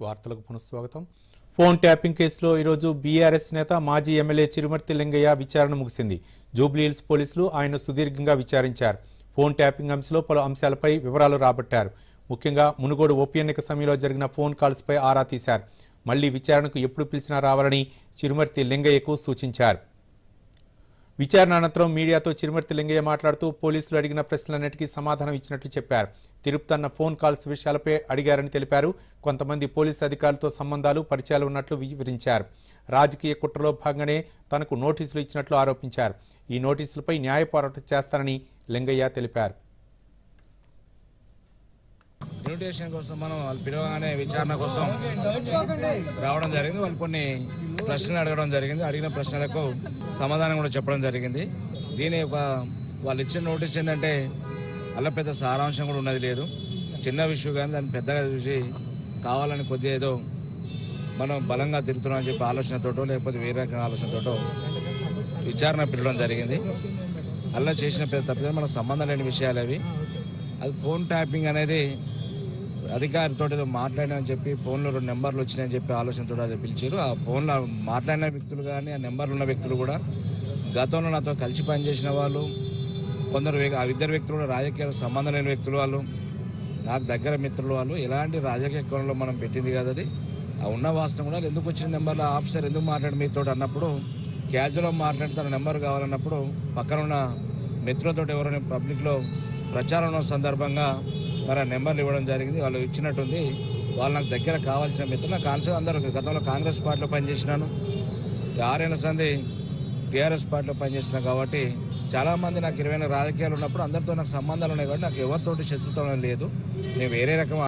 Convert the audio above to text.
వార్తలకు పునఃస్వాగతం. Phone tapping కేసులో ఈరోజు బీఆర్ఎస్ నేత మాజీ ఎమ్మెల్యే చిరుమర్తి లింగయ్య విచారణ ముగిసింది. జూబ్లీహిల్స్ పోలీసులు ఆయన సుదీర్ఘంగా విచారించారు. ఫోన్ ట్యాపింగ్ అంశంలో పలు అంశాలపై వివరాలు రాబట్టారు. ముఖ్యంగా మునుగోడు ఉప ఎన్నిక సమయంలో జరిగిన ఫోన్ కాల్స్పై ఆరా తీశారు. మళ్ళీ విచారణకు ఎప్పుడు పిలిచినా రావాలని చిరుమర్తి లింగయ్యకు సూచించారు. విచారణ అనంతరం మీడియాతో చిరుమర్తి లింగయ్య మాట్లాడుతూ పోలీసులు అడిగిన ప్రశ్నలన్నిటికీ సమాధానం ఇచ్చినట్లు చెప్పారు. తిరుపతన్న ఫోన్ కాల్స్ విషయాలపై అడిగారని తెలిపారు. కొంతమంది పోలీసు అధికారులతో సంబంధాలు పరిచయాలు ఉన్నట్లు వివరించారు. రాజకీయ కుట్రలో భాగంగానే తనకు నోటీసులు ఇచ్చినట్లు ఆరోపించారు. ఈ నోటీసులపై న్యాయ పోరాటం చేస్తానని లింగయ్య తెలిపారు. ఇన్విటేషన్ కోసం మనం వాళ్ళు పిలవగానే విచారణ కోసం రావడం జరిగింది. వాళ్ళు కొన్ని ప్రశ్నలు అడగడం జరిగింది. అడిగిన ప్రశ్నలకు సమాధానం కూడా చెప్పడం జరిగింది. దీని ఒక వాళ్ళు ఇచ్చిన నోటీస్ ఏంటంటే అలా పెద్ద సారాంశం కూడా ఉన్నది లేదు. చిన్న విషయం కానీ దాన్ని పెద్దగా చూసి కావాలని కొద్దిగా ఏదో మనం బలంగా తిరుగుతున్నాం అని చెప్పి ఆలోచనతోటో లేకపోతే వేరే రకమైన ఆలోచనతోటో విచారణ పెట్టడం జరిగింది. అలా చేసిన పెద్ద తప్పితే మనకు సంబంధం లేని విషయాలు అవి. అది ఫోన్ ట్యాపింగ్ అనేది అధికారితో ఏదో మాట్లాడినని చెప్పి ఫోన్లో రెండు నెంబర్లు వచ్చినాయని చెప్పి ఆలోచనతో అది పిలిచారు. ఆ ఫోన్లో మాట్లాడిన వ్యక్తులు కానీ ఆ నెంబర్లు ఉన్న వ్యక్తులు కూడా గతంలో నాతో కలిసి పనిచేసిన వాళ్ళు కొందరు ఆ ఇద్దరు వ్యక్తులు కూడా రాజకీయ సంబంధం లేని వ్యక్తులు వాళ్ళు నాకు దగ్గర మిత్రులు వాళ్ళు ఎలాంటి రాజకీయ కోణంలో మనం పెట్టింది కదా అది. ఆ ఉన్న వాస్తవం కూడా ఎందుకు వచ్చిన నెంబర్లో? ఆఫీసర్ ఎందుకు మాట్లాడి మీతో అన్నప్పుడు క్యాజువల్గా మాట్లాడి తన నెంబర్ కావాలన్నప్పుడు పక్కన ఉన్న మిత్రులతో ఎవరైనా పబ్లిక్లో ప్రచారం సందర్భంగా మరి ఆ నెంబర్లు ఇవ్వడం జరిగింది. వాళ్ళు ఇచ్చినట్టుంది. వాళ్ళు నాకు దగ్గర కావాల్సిన మిత్రులు. నా కాన్సర్ అందరూ గతంలో కాంగ్రెస్ పార్టీలో పనిచేసినాను. ఆరేళ్ళ సంది టీఆర్ఎస్ పార్టీలో పనిచేసిన కాబట్టి చాలామంది నాకు ఇరవై రాజకీయాలు ఉన్నప్పుడు అందరితో నాకు సంబంధాలు ఉన్నాయి కాబట్టి నాకు ఎవరితోటి శత్రుత్వం లేదు. నేను వేరే రకం